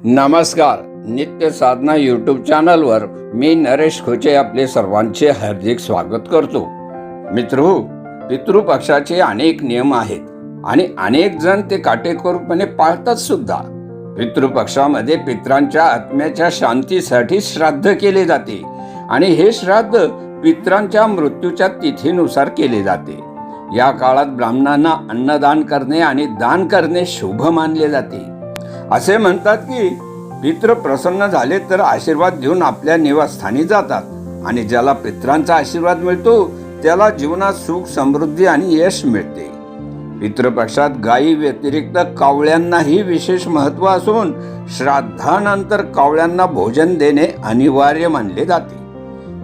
नमस्कार नित्य साधना यूट्यूब चॅनलवर मी नरेश खोचे आपले सर्वांचे हार्दिक स्वागत करतो. मित्र पितृपक्षाचे अनेक नियम आहेत आणि अनेक जण ते काटेकोरपणे पाळतात सुद्धा. पितृपक्षामध्ये पित्रांच्या आत्म्याच्या शांतीसाठी श्राद्ध केले जाते आणि हे श्राद्ध पित्रांच्या मृत्यूच्या तिथीनुसार केले जाते. या काळात ब्राह्मणांना अन्नदान करणे आणि दान करणे शुभ मानले जाते. असे म्हणतात की पित्र प्रसन्न झाले तर आशीर्वाद देऊन आपल्या निवासस्थानी जातात. आणि ज्याला पित्रांचा आशीर्वाद मिळतो त्याला जीवनात सुख समृद्धी आणि यश मिळते. पितृपक्षात गायी व्यतिरिक्त कावळ्यांनाही विशेष महत्त्व असून श्राद्धानंतर कावळ्यांना भोजन देणे अनिवार्य मानले जाते.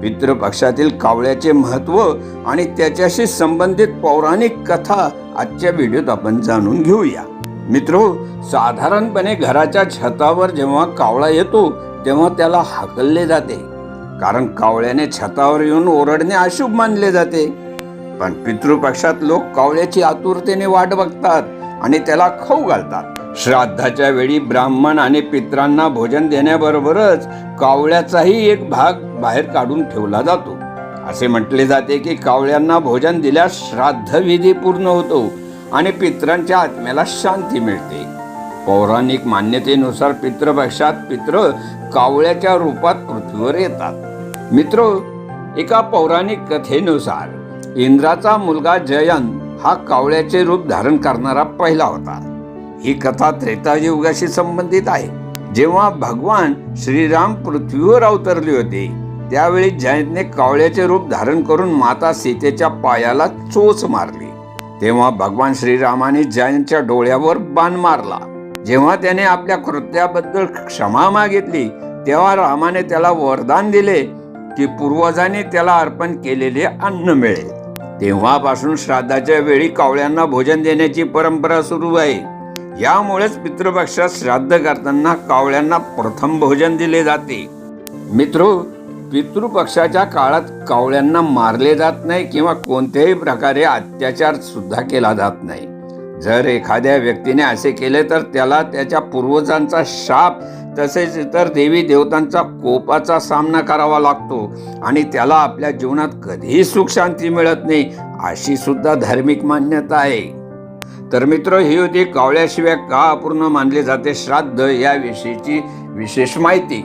पितृपक्षातील कावळ्याचे महत्त्व आणि त्याच्याशी संबंधित पौराणिक कथा आजच्या व्हिडिओत आपण जाणून घेऊया. मित्रो साधारणपणे घराच्या छतावर जेव्हा कावळा येतो तेव्हा त्याला हाकलले जाते. कारण कावळ्याने छतावर येऊन ओरडणे अशुभ मानले जाते. पण पितृपक्षात लोक कावळ्याची आतुरतेने वाट बघतात आणि त्याला खाऊ घालतात. श्राद्धाच्या वेळी ब्राह्मण आणि पित्रांना भोजन देण्याबरोबरच कावळ्याचाही एक भाग बाहेर काढून ठेवला जातो. असे म्हटले जाते की कावळ्यांना भोजन दिल्यास श्राद्ध विधी पूर्ण होतो. आणि पित्रांच्या आत्म्याला शांती मिळते. पौराणिक मान्यतेनुसार पितृपक्षात पित्र कावळ्याच्या रूपात पृथ्वीवर येतात. मित्र एका पौराणिक कथेनुसार इंद्राचा मुलगा जयन हा कावळ्याचे रूप धारण करणारा पहिला होता. ही कथा त्रेतायुगाशी संबंधित आहे. जेव्हा भगवान श्रीराम पृथ्वीवर अवतरले होते त्यावेळी जयंतने कावळ्याचे रूप धारण करून माता सीतेच्या पायाला चोच मारली. तेव्हा भगवान श्रीरामाने जयंतच्या डोळ्यावर बाण मारला जेव्हा त्याने आपल्या कृत्याबद्दल क्षमा मागितली तेव्हा रामाने त्याला वरदान दिले की पूर्वजांनी त्याला अर्पण केलेले अन्न मिळेल. तेव्हापासून श्राद्धाच्या वेळी कावळ्यांना भोजन देण्याची परंपरा सुरू आहे. यामुळेच पितृपक्षात श्राद्ध करताना कावळ्यांना प्रथम भोजन दिले जाते. मित्र पितृपक्षाच्या काळात कावळ्यांना मारले जात नाही किंवा कोणत्याही प्रकारे अत्याचार सुद्धा केला जात नाही. जर एखाद्या व्यक्तीने असे केले तर त्याला त्याच्या पूर्वजांचा शाप तसेच इतर देवी देवतांचा कोपाचा सामना करावा लागतो आणि त्याला आपल्या जीवनात कधीही सुख शांती मिळत नाही अशी सुद्धा धार्मिक मान्यता आहे. तर मित्र ही होती कावळ्याशिवाय का अपूर्ण मानले जाते? श्राद्ध याविषयीची विशेष माहिती.